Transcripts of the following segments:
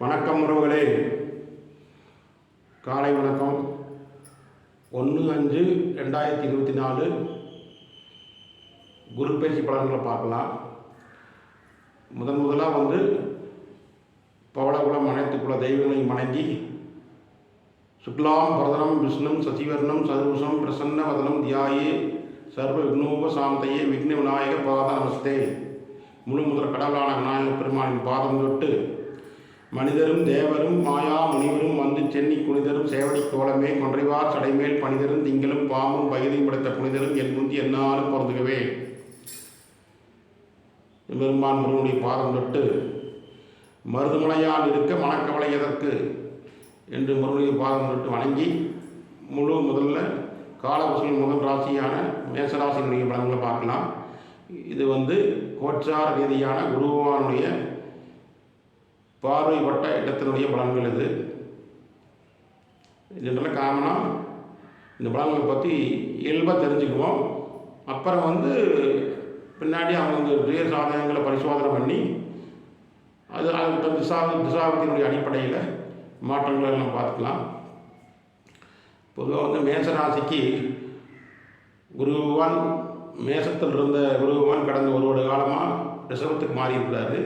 வணக்கம் உறவுகளே. காலை வணக்கம். ஒன்று அஞ்சு ரெண்டாயிரத்தி இருபத்தி நாலு. குரு பயிற்சி பலன்களை பார்க்கலாம். முதன் முதலாக வந்து பவளகுலம் அனைத்துக்குள்ள தெய்வங்களையும் வணங்கி சுக்லாம் பரதனம் விஷ்ணும் சசிவர்ணம் சதுருஷம் பிரசன்ன வதனம் தியாயே சர்வ விக்னோப சாந்தையே விக்ன விநாயக பாத நமஸ்தே. முழு முதல் கடவுளான விநாயக பெருமானின் பாதம் தொட்டு மனிதரும் தேவரும் மாயா முனிவரும் வந்து சென்னி குனிதரும் சேவடி கோலமே கொன்றைவார் சடைமேல் பணிதரும் திங்களும் பாம்பும் வயதையும் படைத்த புனிதரும் என் முந்தி என்னாலும் பொருந்துகவே. பெருமான் முருகனுடைய பாதம் தொட்டு மருதுமலையால் இருக்க மனக்கவலை எதற்கு? என்று முருகனுடைய பாதம் தொட்டு வணங்கி முழு முதல்ல காலவசூல் முதல் ராசியான மேசராசியினுடைய பலன்களை பார்க்கலாம். இது வந்து கோச்சார ரீதியான குருவானுடைய பார்வைப்பட்ட இடத்தினுடைய பலன்கள் இது ஜென்ரலாக காமனாக இந்த பலன்களை பற்றி இயல்பாக தெரிஞ்சுக்குவோம். அப்புறம் வந்து பின்னாடி அவங்க வந்து சுய சாதகங்களை பரிசோதனை பண்ணி அது அதுக்கு திசா திசாபத்தினுடைய அடிப்படையில் மாற்றங்களை எல்லாம் பார்த்துக்கலாம். பொதுவாக வந்து மேசராசிக்கு குருவான் மேசத்தில் இருந்த குருவான் கடந்த ஒரு ஒரு காலமாக ரிசர்வத்துக்கு மாறி இருக்கிறாரு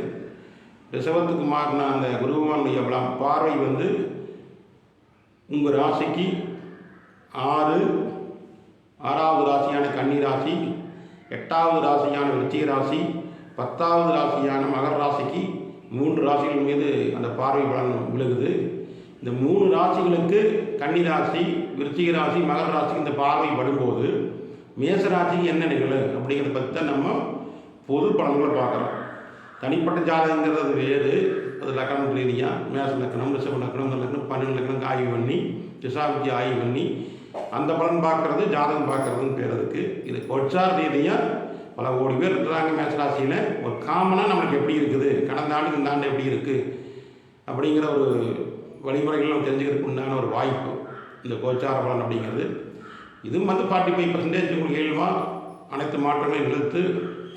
ரிசவத்துக்கு அந்த குருவானுடைய பலம் பார்வை வந்து உங்கள் ராசிக்கு ஆறு ஆறாவது ராசியான கன்னி ராசி எட்டாவது ராசியான விருச்சிக ராசி பத்தாவது ராசியான மகர ராசிக்கு மூன்று ராசிகள் மீது அந்த பார்வை பலன் விழுகுது. இந்த மூணு ராசிகளுக்கு கன்னி ராசி விருச்சிக ராசி மகர ராசிக்கு இந்த பார்வை படும்போது மேச ராசிக்கு என்ன நிகழும் அப்படிங்கிறத பற்றி தான் நம்ம பொது பலன்களை பார்க்குறோம். தனிப்பட்ட ஜாதகங்கிறது வேறு. அது லக்கணம் ரீதியாக மேச லக்கணம் ரிஷப லக்கணம் இந்த லக்கணம் பன்னெண்டு லக்கணம் ஆய்வு பண்ணி திசாபுத்தி ஆய்வு பண்ணி அந்த பலன் பார்க்குறது ஜாதகம் பார்க்குறதுன்னு பேர் அதுக்கு இது கொச்சார் ரீதியாக பல கோடி பேர் இருக்கிறாங்க மேசராசியில் ஒரு காமனாக நம்மளுக்கு எப்படி இருக்குது? கடந்த ஆண்டுக்கு இந்த ஆண்டு எப்படி இருக்குது அப்படிங்கிற ஒரு வழிமுறைகள் நம்ம தெரிஞ்சுக்கிறதுக்கு உண்டான ஒரு வாய்ப்பு. இந்த கோச்சார பலன் அப்படிங்கிறது. இதுவும் வந்து ஃபார்ட்டி ஃபைவ் பர்சன்டேஜ் உங்களுக்கு இயல்பாக அனைத்து மாற்றங்களையும் நிறுத்து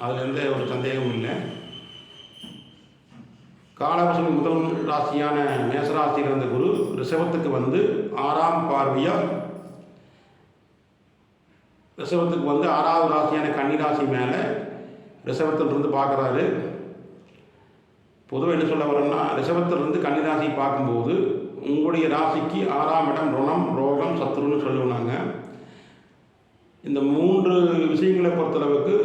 அதில் எந்த ஒரு சந்தேகமும் இல்லை. காலவசம் முதல் ராசியான மேசராசியில் இருந்த குரு ரிஷபத்துக்கு வந்து ஆறாம் பார்வையாக ரிஷபத்துக்கு வந்து ஆறாவது ராசியான கன்னிராசி மேலே ரிஷபத்தில் இருந்து பார்க்குறாரு. பொதுவாக என்ன சொல்ல வரோம்னா ரிஷபத்திலிருந்து கன்னிராசி பார்க்கும்போது உங்களுடைய ராசிக்கு ஆறாம் இடம் ருணம் ரோகம் சத்ருன்னு சொல்லுவாங்க. இந்த மூன்று விஷயங்களை பொறுத்தளவுக்கு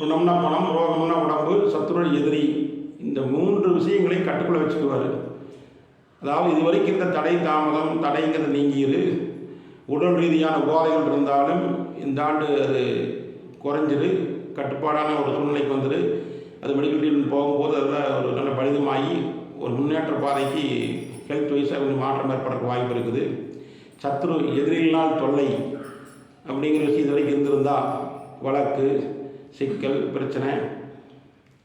ருணம்னா பணம் ரோகம்னா உடம்பு சத்ருட எதிரி. இந்த மூன்று விஷயங்களையும் கட்டுக்குள்ளே வச்சுக்குவார். அதாவது இதுவரைக்கும் இந்த தடை தாமதம் தடைங்கிறது நீங்கிரு உடல் ரீதியான உபாதைகள் இருந்தாலும் இந்த ஆண்டு அது குறைஞ்சிரு கட்டுப்பாடான ஒரு சூழ்நிலைக்கு வந்துரு. அது மெடிக்கல் ட்ரீட்மெண்ட் போகும்போது அதில் ஒரு நல்ல பலிதமாகி ஒரு முன்னேற்ற பாதைக்கு ஹெல்த் வைஸாக கொஞ்சம் மாற்றம் ஏற்படுறதுக்கு வாய்ப்பு இருக்குது. சத்ரு எதிரினால் தொல்லை அப்படிங்கிற விஷயம் இதுவரைக்கும் இருந்திருந்தால் வழக்கு சிக்கல் பிரச்சனை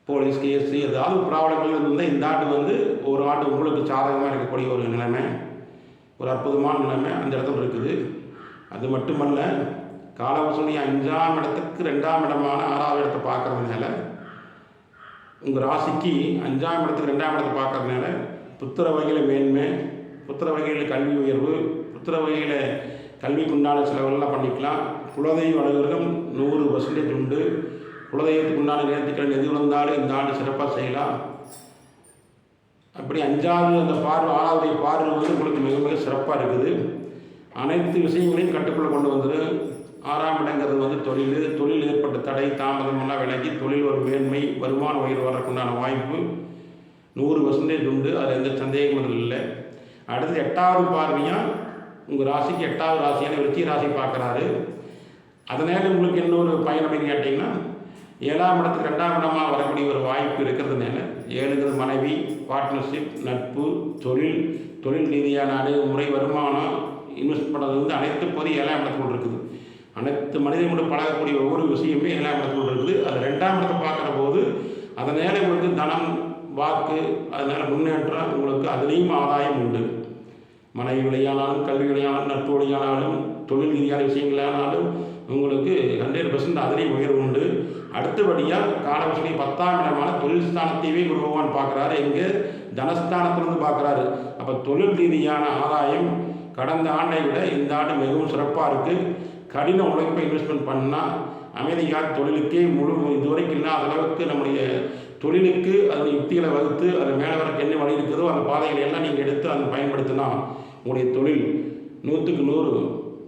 போலீஸ் கேஸ் ஏதாவது ப்ராப்ளங்கள் இருந்தால் இந்த ஆண்டு வந்து ஒரு ஆண்டு உங்களுக்கு சாதகமாக இருக்கக்கூடிய ஒரு நிலைமை ஒரு அற்புதமான நிலைமை அந்த இடத்துல இருக்குது. அது மட்டுமல்ல காலவசனி அஞ்சாம் இடத்துக்கு ரெண்டாம் இடமான ஆறாவது இடத்தை பார்க்கறதுனால உங்கள் ராசிக்கு அஞ்சாம் இடத்துக்கு ரெண்டாம் இடத்தை பார்க்கறதுனால புத்திர வகையில் மேன்மை புத்திர வகையில் கல்வி உயர்வு புத்திர வகையில் கல்விக்குண்டான செலவெல்லாம் பண்ணிக்கலாம். குலதெய்வ அலுவலகம் நூறு பர்சன்டேஜ் உண்டு. குலதெய்வத்துக்கு உண்டான நேர்த்திக்கடன் எது வந்தாலும் இந்த ஆண்டு சிறப்பாக செய்யலாம். அப்படி அஞ்சாவது அந்த பார்வை ஆறாவது பார்வை வந்து உங்களுக்கு மிக மிக சிறப்பாக இருக்குது. அனைத்து விஷயங்களையும் கட்டுக்குள்ளே கொண்டு வந்துடு ஆறாம் இடங்கிறது வந்து தொழில். தொழில் ஏற்பட்ட தடை தாமதமெல்லாம் விலகி தொழில் ஒரு மேன்மை வருமான உயிர் வர்றதுக்குண்டான வாய்ப்பு. நூறு பர்சன்டேஜ் உண்டு. அதில் எந்த சந்தேகமும் இல்லை. அடுத்து எட்டாவது பார்வையாக உங்கள் ராசிக்கு எட்டாவது ராசியான விருச்சி ராசி பார்க்குறாரு. அதனால் உங்களுக்கு இன்னொரு பயன் அப்படின்னு கேட்டிங்கன்னா ஏழாம் இடத்துக்கு ரெண்டாம் இடமாக வரக்கூடிய ஒரு வாய்ப்பு இருக்கிறதுனால ஏழுங்கிறது மனைவி பார்ட்னர்ஷிப் நட்பு தொழில் தொழில் ரீதியான அணுகுமுறை வருமானம் இன்வெஸ்ட் பண்ணுறது வந்து அனைத்து பொது ஏழாம் இடத்துக்குள் இருக்குது. அனைத்து மனிதனோடு பழகக்கூடிய ஒவ்வொரு விஷயமே ஏழாம் இடத்துக்குள் இருக்குது. அது ரெண்டாம் இடத்தை பார்க்குற போது அதனால் உங்களுக்கு தனம் வாக்கு அதனால் முன்னேற்றம் உங்களுக்கு அதுலேயும் ஆதாயம் உண்டு. மனைவி வழியானாலும் கல்வி வழியானாலும் நட்பு வழியானாலும் தொழில் ரீதியான விஷயங்களானாலும் உங்களுக்கு ஹண்ட்ரட் பர்சன்ட் அதிலே உயர்வு உண்டு. அடுத்தபடியாக காலவசதி பத்தாம் இடமான தொழில் ஸ்தானத்தையே குரு பகவான் பார்க்குறாரு. எங்கே? தனஸ்தானத்திலிருந்து பார்க்குறாரு. அப்போ தொழில் ரீதியான ஆதாயம் கடந்த ஆண்டை விட இந்த ஆண்டு மிகவும் சிறப்பாக இருக்குது கடின உழைப்பை இன்வெஸ்ட்மெண்ட் பண்ணால் அமெரிக்கா தொழிலுக்கே முழு இதுவரைக்கும் இல்லாத அளவுக்கு நம்முடைய தொழிலுக்கு அதனுடைய யுக்திகளை வகுத்து அது மேலே வரக்கு என்ன வழி இருக்குதோ அந்த பாதைகளை எல்லாம் நீங்கள் எடுத்து அதை பயன்படுத்தினா உங்களுடைய தொழில் நூற்றுக்கு நூறு.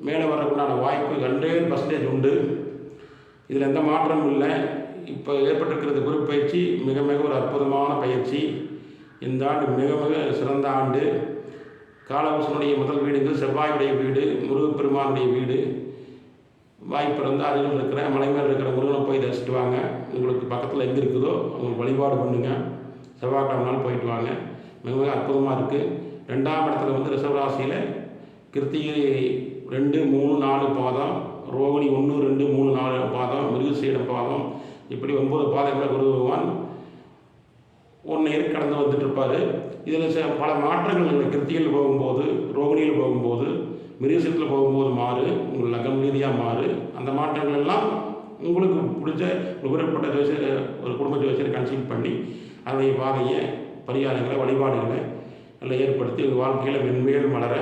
மேலே வரக்குண்டான வாய்ப்பு ஹண்ட்ரட் பர்சன்டேஜ் உண்டு. இதில் எந்த மாற்றமும் இல்லை. இப்போ ஏற்பட்டிருக்கிறது குறிப்பயிற்சி பயிற்சி மிக மிக ஒரு அற்புதமான பயிற்சி. இந்த ஆண்டு மிக மிக சிறந்த ஆண்டு. காலபூசனுடைய முதல் வீடுகள் செவ்வாயுடைய வீடு முருகப்பெருமானுடைய வீடு. வாய்ப்பு இருந்தால் அருகில் இருக்கிற மலை மேல் இருக்கிற முருகனை போய் தரிசிட்டு வாங்க. உங்களுக்கு பக்கத்தில் எங்கே இருக்குதோ உங்களுக்கு வழிபாடு பண்ணுங்கள் செவ்வாய்க்கிழமை நாள் போயிட்டு வாங்க. மிக மிக அற்புதமாக இருக்குது ரெண்டாம் இடத்துல வந்து ரிஷபராசியில் கிருத்திகை ரெண்டு மூணு நாலு பாதம் ரோகிணி ஒன்று ரெண்டு மூணு நாலு பாதம் மிருகசீடம் பாதம் இப்படி ஒன்பது பாதங்களை குரு பகவான் ஒன்று இயர் கடந்து வந்துட்டுருப்பார் இதில் சில பல மாற்றங்கள் இந்த கிருத்திகையில் போகும்போது ரோகிணியில் போகும்போது மிருகசீரத்தில் போகும்போது மாறு உங்கள் லகம் ரீதியாக மாறு. அந்த மாற்றங்கள் எல்லாம் உங்களுக்கு பிடிச்ச விவரப்பட்ட ஜோசியர் ஒரு குடும்ப ஜோசியரை கன்சல்ட் பண்ணி அதனுடைய பாதையை பரிகாரங்களை வழிபாடுகளை நல்லா ஏற்படுத்தி உங்கள் வாழ்க்கையில் மென்மேல் மலர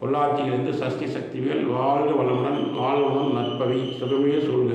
பொள்ளாச்சியிலிருந்து சஷ்டி சக்திவேல் வாழ்க வளமுடன் வாழ்வனம் நட்பவை சுகமே சொல்க.